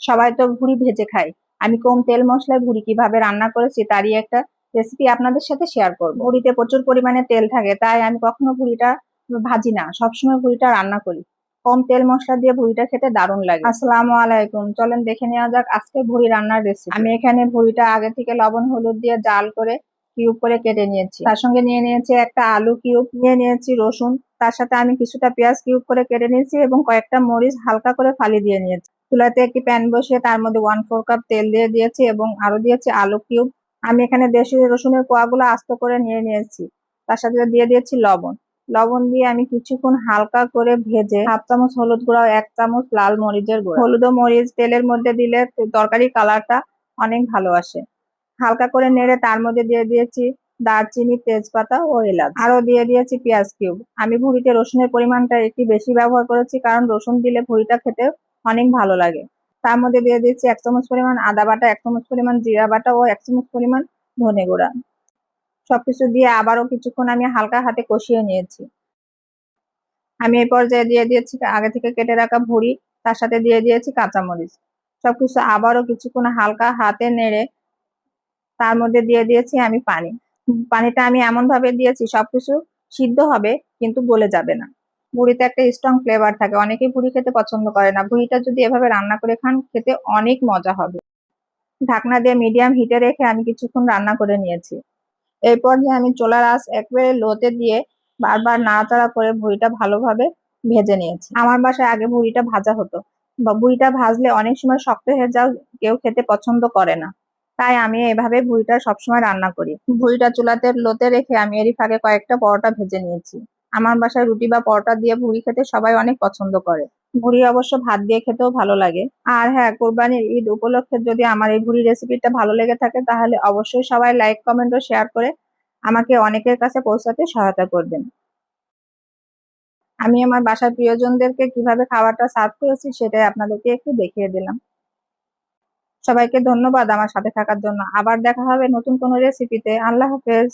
সবাই তো ভুড়ি ভেজে খায়। আমি কম তেল মশলায় ভুড়ি কীভাবে রান্না করেছি তারই একটা রেসিপি আপনাদের সাথে শেয়ার করব। ভুড়িতে প্রচুর পরিমাণে তেল থাকে, তাই আমি কখনো ভুড়িটা ভাজি না। সবসময় ভুড়িটা রান্না করি। কম তেল মশলা দিয়ে ভুড়িটা খেতে দারুণ লাগে। আসসালামু আলাইকুম। চলেন দেখে নেওয়া যাক আজকে ভুড়ি রান্নার রেসিপি আমি এখানে ভুড়িটা আগে থেকে লবণ, হলুদ দিয়ে জাল করে কিউব করে কেটে নিয়েছি। তার সঙ্গে নিয়ে নিয়েছি একটা আলু কিউব নিয়ে নিয়েছি রসুন। তার সাথে আমি কিছুটা পেঁয়াজ কিউব করে কেটে নিয়েছি এবং কয়েকটা মরিচ হালকা করে ফালি দিয়ে নিয়েছি। চুলাতে একটি প্যান বসিয়ে তার মধ্যে ওয়ান ফোর কাপ তেল দিয়ে দিয়েছি এবং আরও দিয়েছি আলু কিউব আমি এখানে দেশি রসুনের কোয়াগুলো আস্ত করে নিয়ে নিয়েছি। তার সাথে দিয়ে দিয়েছি লবণ। লবণ দিয়ে আমি কিছুক্ষণ হালকা করে ভেজে হাফ চামচ হলুদ গুঁড়া এক চামচ লাল মরিচের গুঁড়া। হলুদ ও মরিচ তেলের মধ্যে দিলে তরকারি কালারটা অনেক ভালো আসে। হালকা করে নেড়ে তার মধ্যে দিয়ে দিয়েছি দারচিনি, তেজপাতা ও এলাচ। আরও দিয়ে দিয়েছি পেঁয়াজ কিউব আমি ভুড়িতে রসুনের পরিমাণটা একটু বেশি ব্যবহার করেছি কারণ রসুন দিলে ভুড়িটা খেতে অনেক ভালো লাগে। তার মধ্যে দিয়ে দিচ্ছি এক চামচ পরিমাণ আদা বাটা, এক চামচ পরিমাণ জিরা বাটা ও এক চামচ পরিমাণ ধনে গুঁড়া। সবকিছু দিয়ে আবারও কিছুক্ষণ আমি হালকা হাতে কষিয়ে নিয়েছি। আমি এই পর্যায়ে দিয়ে দিয়েছি আগে থেকে কেটে রাখা ভুড়ি, তার সাথে দিয়ে দিয়েছি কাঁচামরিচ। সবকিছু আবারও কিছুক্ষণ হালকা হাতে নেড়ে তার মধ্যে দিয়ে দিয়েছি আমি পানি। পানিটা আমি এমন ভাবে দিয়েছি সবকিছু সিদ্ধ হবে, কিন্তু গলে যাবে না। ভুড়িতে একটা স্ট্রং ফ্লেভার থাকে। অনেকেই ভুড়ি খেতে পছন্দ করে না। ভুড়িটা যদি এভাবে রান্না করে খান, খেতে অনেক মজা হবে। ঢাকনা দিয়ে মিডিয়াম হিটে রেখে আমি কিছুক্ষণ রান্না করে নিয়েছি। এই পর্যায়ে আমি চোলার আঁচ একবারে লোতে দিয়ে বারবার নাড়াচাড়া করে ভুড়িটা ভালোভাবে ভেজে নিয়েছি। আমার বাসায় আগে ভুড়িটা ভাজা হতো। বা ভুড়িটা ভাজলে অনেক সময় শক্ত হয়ে যাও, কেউ খেতে পছন্দ করে না। তাই আমি এভাবে ভুড়িটা সবসময় রান্না করি। ভুড়িটা চুলাতে লোতে রেখে আমি এরই ফাঁকে কয়েকটা পরোটা ভেজে নিয়েছি। আমার বাসায় রুটি বা পরোটা দিয়ে ভুড়ি খেতে সবাই অনেক পছন্দ করে। ভুড়ি অবশ্য ভাত দিয়ে খেতেও ভালো লাগে। আর হ্যাঁ কোরবানির ঈদ উপলক্ষে যদি আমার এই ভুড়ি রেসিপিটা ভালো লেগে থাকে, তাহলে অবশ্যই সবাই লাইক কমেন্ট ও শেয়ার করে আমাকে অনেকের কাছে পৌঁছাতে সহায়তা করবেন। আমি আমার বাসার প্রিয়জনদেরকে কীভাবে খাবারটা সার্ভ করেছি সেটাই আপনাদেরকে একটু দেখিয়ে দিলাম। সবাইকে ধন্যবাদ আমার সাথে থাকার জন্য। আবার দেখা হবে নতুন কোনো রেসিপিতে আল্লাহ হাফেজ।